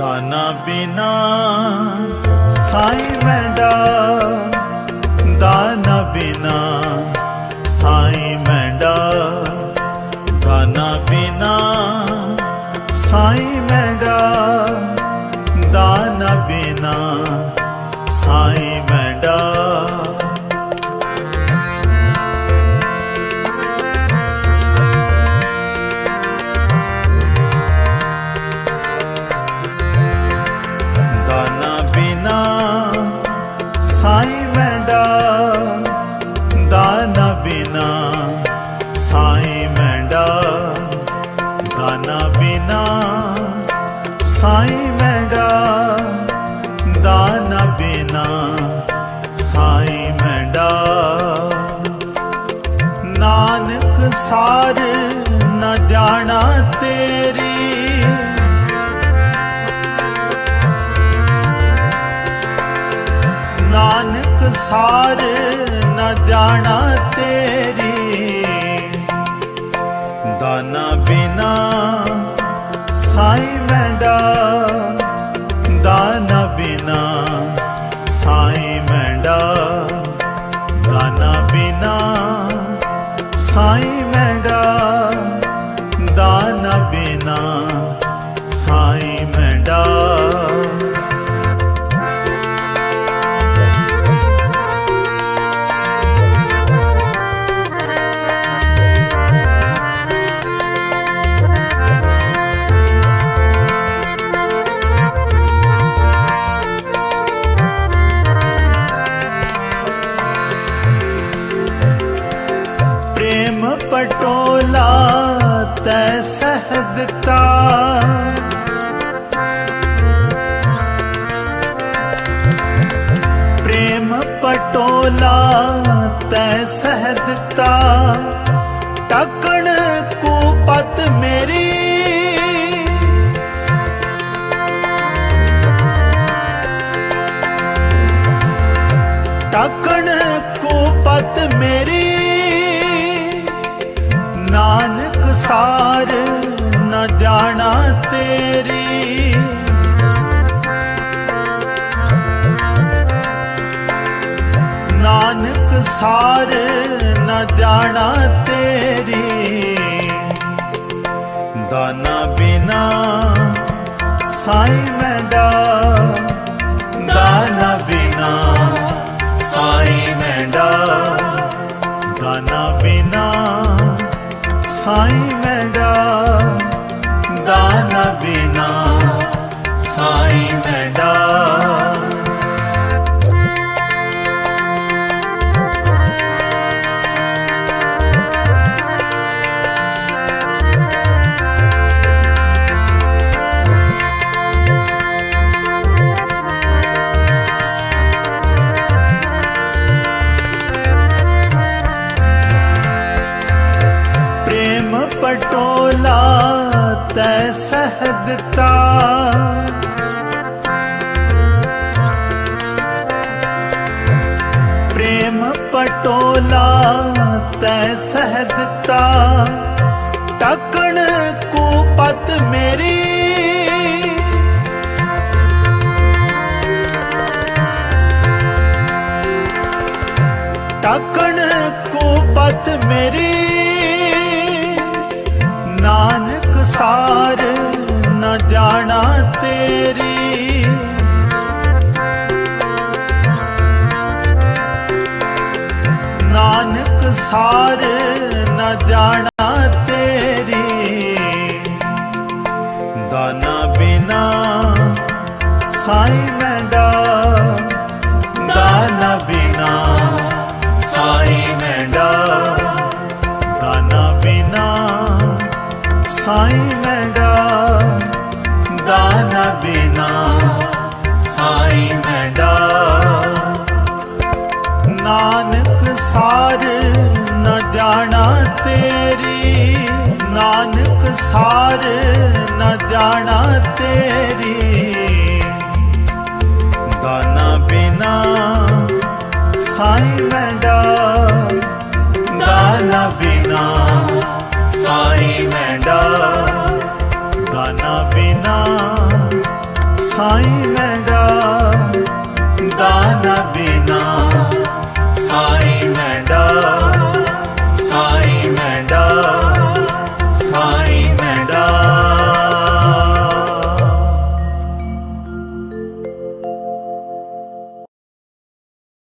ਦਾਨਾ ਬਿਨਾ ਸਾਈਂ ਮੈਂਡਾ, ਦਾਨਾ ਬਿਨਾ ਸਾਈਂ ਮੈਂਡਾ, ਦਾਨਾ ਬਿਨਾ ਸਾਈਂ ਮੈਂਡਾ, ਦਾਨਾ ਬਿਨਾ ਸਾਈ ਮੈਂਡਾ। ਬਿਨਾ ਸਾਈਂ ਮੈਂਡਾ। ਨਾਨਕ ਸਾਰ ਨ ਜਾਣਾ ਤੇਰੀ। ਪਟੋਲਾ ਤੈ ਸਹਦਤਾ ਪ੍ਰੇਮ ਪਟੋਲਾ ਤੈ ਸਹਦਤਾ ਟਕਣ ਕੋ ਪਤ ਮੇਰੀ ਟਕਣ ਕੋ ਪਤ ਮੇਰੀ ਨਾਨਕ ਸਾਰ ਨ ਜਾਣਾ ਤੇਰੀ। ਨਾਨਕ ਸਾਰ ਨ ਜਾਣਾ ਤੇਰੀ। ਦਾਨਾ ਬਿਨਾ ਸਾਈਂ ਮੈਂਡਾ ਦਾਨਾ 彩。ਦਿੱਤਾ। ਪ੍ਰੇਮ ਪਟੋਲਾ ਤੈ ਸਹਦਤਾ ਟਕਣ ਕੋ ਪਤ ਮੇਰੀ। ਟਕਣ ਕੋ ਪਤ ਮੇਰੀ। ਨਾਨਕ ਸਾਰ ਜਾਣਾ ਤੇਰੀ। ਨਾਨਕ ਸਾਰ ਨ ਜਾਣਾ ਤੇਰੀ। ਦਾਨਾ ਬਿਨਾ ਸਾਈਂ ਮੈਂਡਾ। ਦਾਨਾ ਬਿਨਾ ਸਾਈਂ ਮੈਂਡਾ। ਦਾਨਾ ਬਿਨਾ ਸਾਈਂ न बिना साईं मैडा नानक सार न ॼाणा तेरी नानक सार न ॼाणा तेरी ਦਾਨਾ ਬਿਨਾ ਸਾਈਂ ਮੈਂਡਾ ਦਾਨਾ ਬਿਨਾ ਸਾਈਂ ਮੈਂਡਾ ਦਾਨਾ ਬਿਨਾ ਸਾਈਂ ਮੈਂ